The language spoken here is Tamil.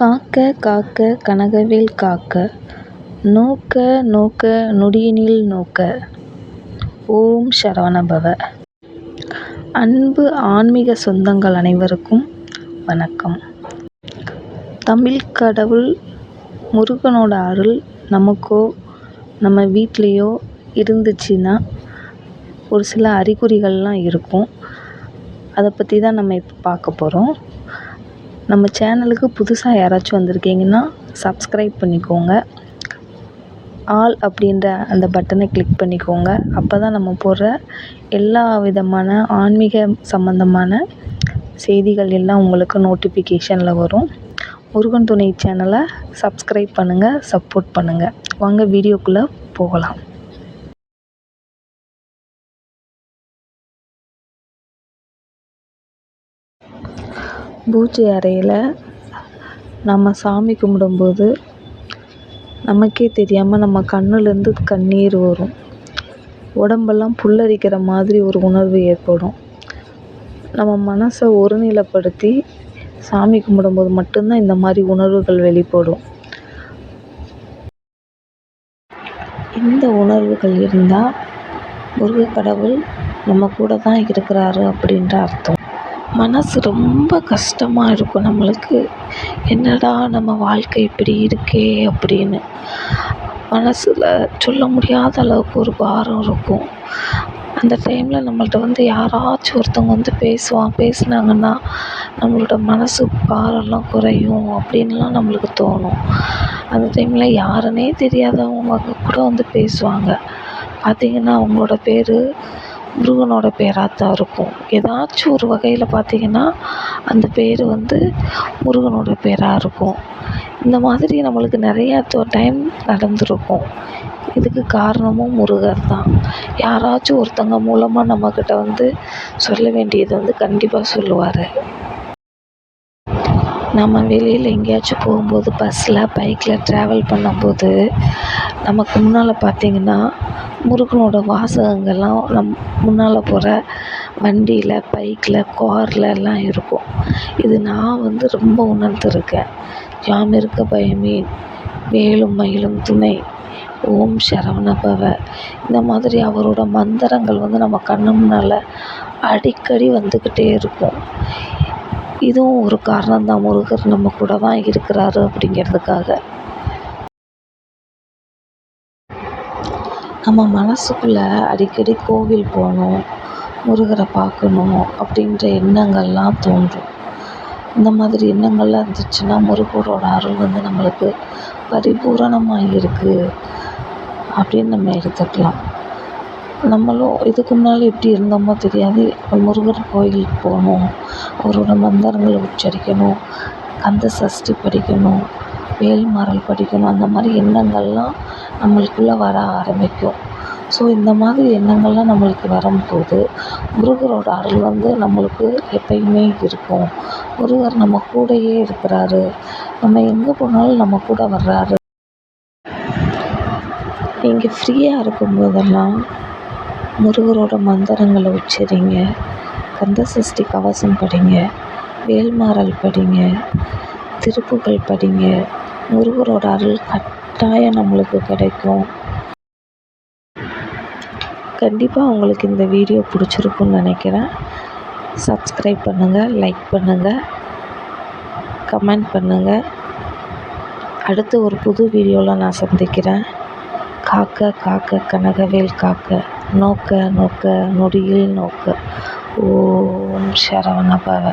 காக்க காக்க கனகவேல் காக்க நோக்க நோக்க நொடியினில் நோக்க. ஓம் சரவணபவ. அன்பு ஆன்மீக சொந்தங்கள் அனைவருக்கும் வணக்கம். தமிழ் கடவுள் முருகனோட அருள் நமக்கோ நம்ம வீட்லேயோ இருந்துச்சுன்னா ஒரு சில அறிகுறிகள்லாம் இருக்கும். அதை பற்றி தான் நம்ம இப்போ பார்க்க போகிறோம் நம்ம சேனலுக்கு புதுசாக யாராச்சும் வந்திருக்கீங்கன்னா சப்ஸ்கிரைப் பண்ணிக்கோங்க. ஆல் அப்படின்ற அந்த பட்டனை கிளிக் பண்ணிக்கோங்க. அப்போ தான் நம்ம போடுற எல்லா விதமான ஆன்மீக சம்மந்தமான செய்திகள் எல்லாம் உங்களுக்கு நோட்டிஃபிகேஷனில் வரும். முருகன் துணை சேனலை சப்ஸ்கிரைப் பண்ணுங்கள் சப்போர்ட் பண்ணுங்கள் வாங்க வீடியோக்குள்ளே போகலாம். பூஜை அறையில் நம்ம சாமி கும்பிடும்போது நமக்கே தெரியாமல் நம்ம கண்ணுலேருந்து கண்ணீர் வரும். உடம்பெல்லாம் புல்லரிக்கிற மாதிரி ஒரு உணர்வு ஏற்படும். நம்ம மனசை ஒருநிலைப்படுத்தி சாமி கும்பிடும்போது மட்டும்தான் இந்த மாதிரி உணர்வுகள் வெளிப்படும். இந்த உணர்வுகள் இருந்தால் முருகக் கடவுள் நம்ம கூட தான் இருக்கிறாரு அப்படின்ற அர்த்தம். மனசு ரொம்ப கஷ்டமாக இருக்கும் நம்மளுக்கு. என்னடா நம்ம வாழ்க்கை இப்படி இருக்கே அப்படின்னு. மனசில் சொல்ல முடியாத அளவுக்கு ஒரு பாரம் இருக்கும். அந்த டைமில் நம்மள்ட்ட வந்து யாராச்சும் ஒருத்தவங்க வந்து பேசுவான் பேசுனாங்கன்னா நம்மளோட மனசு பாரம்லாம் குறையும் அப்படின்லாம் நம்மளுக்கு தோணும். அந்த டைமில் யாருன்னே தெரியாதவங்க கூட வந்து பேசுவாங்க. பார்த்திங்கன்னா அவங்களோட பேர் முருகனோட பேராக தான் இருக்கும். ஏதாச்சும் ஒரு வகையில் பார்த்திங்கன்னா அந்த பேர் வந்து முருகனோட பேராக இருக்கும். இந்த மாதிரி நம்மளுக்கு நிறையா டைம் நடந்திருக்கும். இதுக்கு காரணமும் முருகர் தான். யாராச்சும் ஒருத்தங்க மூலமாக நம்மக்கிட்ட வந்து சொல்ல வேண்டியது வந்து கண்டிப்பாக சொல்லுவார். நம்ம வெளியில் எங்கேயாச்சும் போகும்போது பஸ்ஸில் பைக்கில் ட்ராவல் பண்ணும்போது நமக்கு முன்னால் பார்த்திங்கன்னா முருகனோட வாசகங்கள்லாம் நம் முன்னால் போகிற வண்டியில் பைக்கில் காரில் எல்லாம் இருக்கும். இது நான் வந்து ரொம்ப உணர்ந்துருக்கேன். யாம் இருக்க பயமே வேலும் மயிலும் துணை ஓம் சரவண பவ. இந்த மாதிரி அவரோட மந்திரங்கள் வந்து நம்ம கண்ணு முன்னால் அடிக்கடி வந்துக்கிட்டே இருக்கும். இதுவும் ஒரு காரணம் தான். முருகர் நம்ம கூட தான் இருக்கிறாரு அப்படிங்கிறதுக்காக. நம்ம மனசுக்குள்ளே அடிக்கடி கோவில் போகணும் முருகரை பார்க்கணும் அப்படின்ற எண்ணங்கள்லாம் தோன்றும். இந்த மாதிரி எண்ணங்கள்லாம் இருந்துச்சுன்னா முருகரோட அருள் வந்து நம்மளுக்கு பரிபூரணமாக இருக்குது அப்படின்னு நம்ம எடுத்துக்கலாம். நம்மளும் இதுக்கு முன்னால் எப்படி இருந்தோமோ தெரியாது. முருகர் கோயிலுக்கு போகணும். அவரோட மந்திரங்களை உச்சரிக்கணும். கந்த சஷ்டி படிக்கணும். வேல்மாறல் படிக்கணும். அந்த மாதிரி எண்ணங்கள்லாம் நம்மளுக்குள்ளே வர ஆரம்பிக்கும். ஸோ இந்த மாதிரி எண்ணங்கள்லாம் நம்மளுக்கு வரும்போது முருகரோட அருள் வந்து நம்மளுக்கு எப்பயுமே இருக்கும். முருகர் நம்ம கூடயே இருக்கிறாரு. நம்ம எங்கே போனாலும் நம்ம கூட வர்றாரு. நீங்கள் ஃப்ரீயாக இருக்கும்போதெல்லாம் முருகரோட மந்திரங்களை உச்சரிங்க. கந்த சஷ்டி கவசம் படிங்க. வேல்மாறல் படிங்க. திருப்புகழ் படிங்க. முருகரோட அருள் கட்டாயம் நம்மளுக்கு கிடைக்கும். கண்டிப்பாக உங்களுக்கு இந்த வீடியோ பிடிச்சிருக்குன்னு நினைக்கிறேன். சப்ஸ்கிரைப் பண்ணுங்கள் லைக் பண்ணுங்கள் கமெண்ட் பண்ணுங்கள் அடுத்து ஒரு புது வீடியோவில் நான் சந்திக்கிறேன். காக்க காக்க கனகவேல் காக்க நோக்க நோக்க நொடியில் நோக்க. ஓம் சரவண பவ.